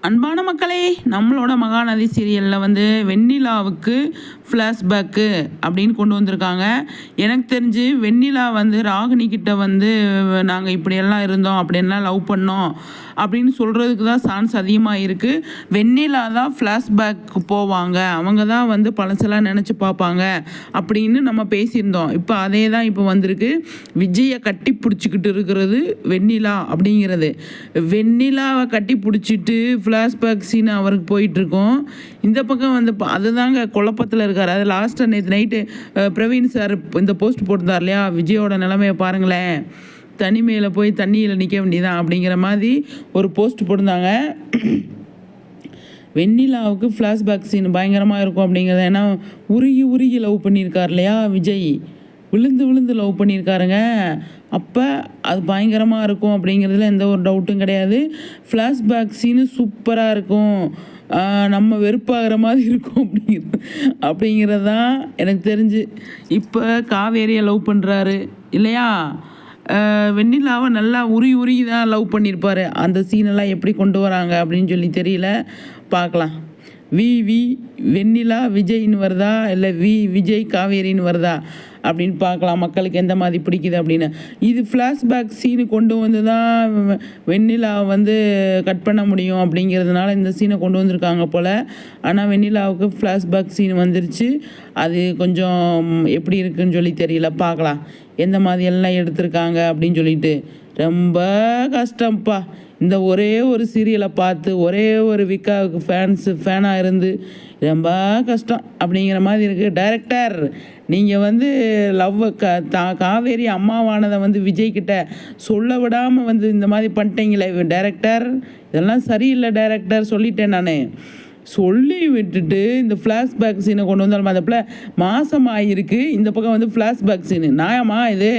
அன்பான மக்களே நம்மளோட மகாநதி சீரியலில் வந்து வெண்ணிலாவுக்கு ஃப்ளாஷ்பேக்கு அப்படின்னு கொண்டு வந்திருக்காங்க. எனக்கு தெரிஞ்சு வெண்ணிலா வந்து ராகினி கிட்ட வந்து நாங்கள் இப்படியெல்லாம் இருந்தோம் அப்படின்லாம் லவ் பண்ணோம். அப்படின்னு சொல்கிறதுக்கு தான் சான்ஸ் அதிகமாக இருக்குது வெண்ணிலா தான் ஃப்ளாஷ்பேக்கு போவாங்க. அவங்க தான் வந்து பழசெல்லாம் நினச்சி பார்ப்பாங்க அப்படின்னு நம்ம பேசியிருந்தோம். இப்போ அதே தான் இப்போ வந்திருக்கு. விஜயை கட்டி பிடிச்சிக்கிட்டு இருக்கிறது வெண்ணிலா அப்படிங்கிறது. வெண்ணிலாவை கட்டி பிடிச்சிட்டு ஃப்ளாஷ்பேக் சீன் அவருக்கு போயிட்டுருக்கோம். இந்த பக்கம் வந்து அதுதாங்க குழப்பத்தில் இருக்கார். அது லாஸ்ட்டாக நேற்று நைட்டு பிரவீன் சார் இந்த போஸ்ட் போட்டிருந்தார் இல்லையா? விஜயோட நிலைமையை பாருங்களேன். தனிமையில் போய் தண்ணியில் நிற்க வேண்டியதான் அப்படிங்கிற மாதிரி ஒரு போஸ்ட் போட்டிருந்தாங்க. வெண்ணிலாவுக்கு ஃப்ளாஷ்பேக் சீன் பயங்கரமாக இருக்கும் அப்படிங்கிறத ஏன்னா உருகி உருகி லவ் பண்ணியிருக்கார் இல்லையா விஜய்? விழுந்து விழுந்து லவ் பண்ணியிருக்காருங்க. அப்போ அது பயங்கரமாக இருக்கும் அப்படிங்கிறதுல எந்த ஒரு டவுட்டும் கிடையாது. ஃப்ளாஷ்பேக் சீனு சூப்பராக இருக்கும். நம்ம வெறுப்பாகிற மாதிரி இருக்கும் அப்படிங்கிறது அப்படிங்கிறது தான் எனக்கு தெரிஞ்சு. இப்போ காவேரியை லவ் பண்ணுறாரு இல்லையா? வெண்ணிலாவை நல்லா உருகி உருகி தான் லவ் பண்ணியிருப்பாரு. அந்த சீனெல்லாம் எப்படி கொண்டு வராங்க அப்படின்னு சொல்லி தெரியல. பார்க்கலாம். வி வி வெண்ணிலா விஜய்னு வருதா? இல்லை வி விஜய் காவேரின்னு வருதா? அப்படின்னு பார்க்கலாம். மக்களுக்கு எந்த மாதிரி பிடிக்குது அப்படின்னு. இது ஃப்ளாஷ்பேக் சீனு கொண்டு வந்து தான் வெண்ணிலா வந்து கட் பண்ண முடியும் அப்படிங்கிறதுனால இந்த சீனை கொண்டு வந்திருக்காங்க போல். ஆனால் வெண்ணிலாவுக்கு ஃப்ளாஷ்பேக் சீன் வந்துருச்சு. அது கொஞ்சம் எப்படி இருக்குன்னு சொல்லி தெரியல. பார்க்கலாம். எந்த மாதிரி எல்லாம் எடுத்திருக்காங்க அப்படின்னு சொல்லிட்டு. ரொம்ப கஷ்டம்ப்பா. இந்த ஒரே ஒரு சீரியலை பார்த்து ஒரே ஒரு விக்காவுக்கு ஃபேன்ஸு ஃபேனாக இருந்து ரொம்ப கஷ்டம் அப்படிங்கிற மாதிரி இருக்குது டைரக்டர் நீங்கள் வந்து லவ் க தா காவேரி அம்மாவானதை வந்து விஜய்கிட்ட சொல்ல விடாமல் வந்து இந்த மாதிரி பண்ணிட்டீங்களே. டைரக்டர் இதெல்லாம் சரியில்லை டைரக்டர் சொல்லிட்டேன் நான். சொல்லி விட்டுட்டு இந்த ஃப்ளாஷ்பேக் சீனை கொண்டு வந்தாலும் அந்த பிள்ளை மாசம் ஆகிருக்கு இந்த பக்கம் வந்து ஃப்ளாஷ்பேக் சீனு நியாயமா இது?